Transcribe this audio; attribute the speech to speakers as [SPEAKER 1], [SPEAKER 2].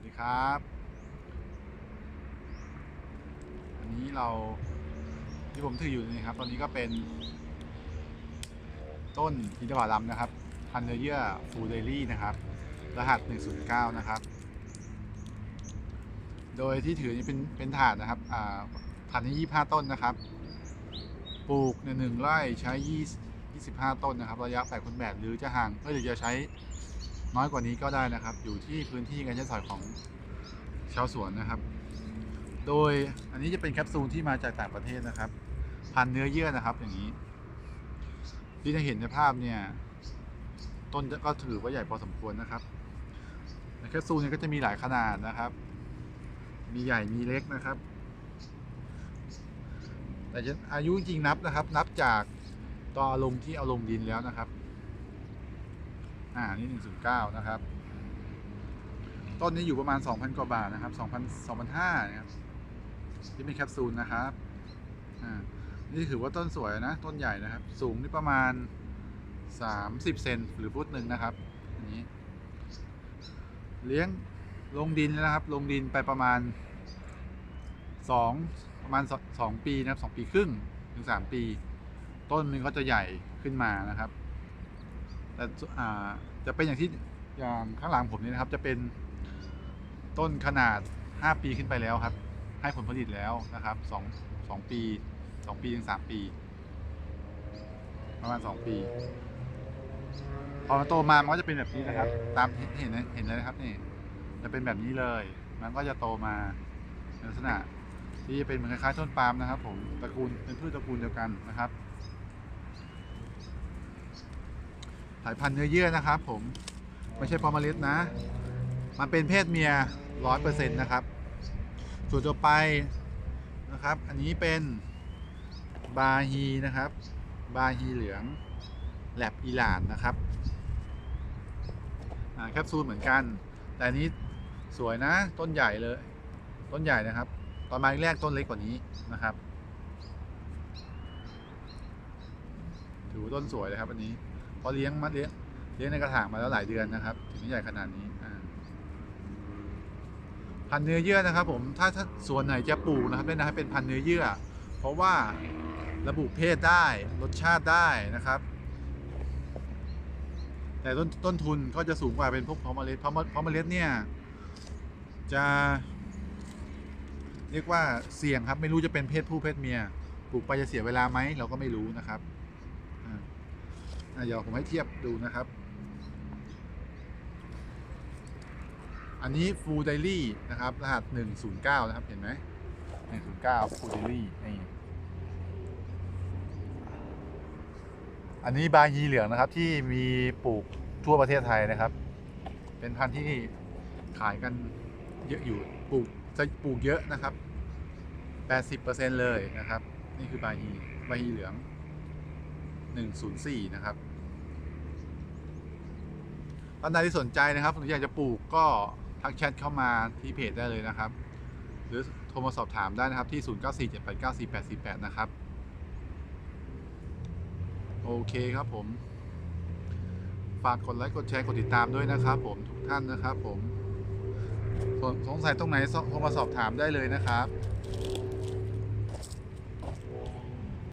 [SPEAKER 1] วัสดีครับ อันนี้เราที่ผมถืออยู่นี่ครับ ตอนนี้ก็เป็นต้นอินทผลัมนะครับ พันเนเยอร์ฟูเดลี่นะครับ รหัส 109 นะครับ โดยที่ถือนี่เป็นเป็นถาดนะครับอ่าถาดนี้ 25 ต้นนะครับ ปลูกในหนึ่งไร่ใช้ 25 ต้นนะครับ ระยะ8คูณ8หรือจะห่างเอ้ยหรือจะใช้ น้อยกว่านี้ก็ได้นะครับ อยู่ที่พื้นที่การใช้สอยของชาวสวนนะครับ โดยอันนี้จะเป็นแคปซูลที่มาจากต่างประเทศนะครับ พันเนื้อเยื่อนะครับอย่างนี้ ที่จะเห็นในภาพเนี่ยต้นก็ถือว่าใหญ่พอสมควรนะครับแคปซูลเนี่ยก็จะมีหลายขนาดนะครับ มีใหญ่มีเล็กนะครับ แต่จะอายุจริงนับนะครับ นับจากตอนเอาลงที่เอาลงดินแล้วนะครับ อ่านี่109นะครับ ต้นนี้อยู่ประมาณ2,000กว่าบาทนะครับ2,000 2,500นห้านะครับที่เป็นแคปซูลนะครับอ่านี่ถือว่าต้นสวยนะ ต้นใหญ่นะครับ สูงนี่ประมาณ30เซนหรือฟุตหนึ่งนะครับอันนี้ เลี้ยงลงดินนะครับ ลงดินไปประมาณ2ประมาณ2ปีนะครับ2ปีครึ่งถึง3ปี ต้นมันก็จะใหญ่ขึ้นมานะครับ แต่อ่าจะเป็นอย่างที่อย่างข้างหลังผมนี่นะครับ จะเป็นต้นขนาด 5 ปีขึ้นไปแล้วครับ ให้ผลผลิตแล้วนะครับ2 2ปี 2 ปีถึง3ปี ประมาณ 2 ปี พอมันโตมามันก็จะเป็นแบบนี้นะครับ ตามเห็นเห็นเลยนะครับนี่จะเป็นแบบนี้เลย มันก็จะโตมาในลักษณะที่จะเป็นเหมือนคล้ายๆต้นปาล์มนะครับ ผมตระกูลเป็นพืชตระกูลเดียวกันนะครับ สายพันธุ์เนื้อเยื่อนะครับผมไม่ใช่พอมเมล็ดนะ มันเป็นเพศเมียร้อยเปอร์เซ็นต์นะครับ ส่วนต่อไปนะครับ อันนี้เป็นบาฮีนะครับ บาฮีเหลืองแลบอีหลานนะครับแคปซูลเหมือนกัน แต่อันนี้สวยนะต้นใหญ่เลย ต้นใหญ่นะครับ ตอนมาแรกต้นเล็กกว่านี้นะครับ ถือว่าต้นสวยเลยครับอันนี้ พอเลี้ยงมาเลี้ยงเลี้ยงในกระถางมาแล้วหลายเดือนนะครับ ถึงใหญ่ขนาดนี้พันเนื้อเยื่อนะครับ ผมถ้าถ้าส่วนไหนจะปลูกนะครับแนะนำให้เป็นพันเนื้อเยื่อ เพราะว่าระบุเพศได้รสชาติได้นะครับ แต่ต้นต้นทุนก็จะสูงกว่าเป็นพวกเพาะเมล็ดเพาะเพาะเมล็ดเนี่ยจะเรียกว่าเสี่ยงครับ ไม่รู้จะเป็นเพศผู้เพศเมียปลูกไปจะเสียเวลาไหมเราก็ไม่รู้นะครับ เดี๋ยวผมให้เทียบดูนะครับ อันนี้ Full Daily นะครับ รหัส 109 นะครับ เห็นไหม109 Full Daily นี่อันนี้บาฮีเหลืองนะครับที่มีปลูกทั่วประเทศไทยนะครับ เป็นพันธุ์ที่ขายกันเยอะอยู่ปลูกจะปลูกเยอะนะครับ 80%เลยนะครับ นี่คือบาฮีบาฮีเหลือง 104 นะครับท่านใดที่สนใจนะครับหรืออยากจะปลูกก็ทักแชทเข้ามาที่เพจได้เลยนะครับ หรือโทรมาสอบถามได้นะครับที่ 0947894848 นะครับ โอเคครับผม ฝากกดไลค์กดแชร์กดติดตามด้วยนะครับ ผมทุกท่านนะครับ ผมสงสงสัยตรงไหนโทรมาสอบถามได้เลยนะครับ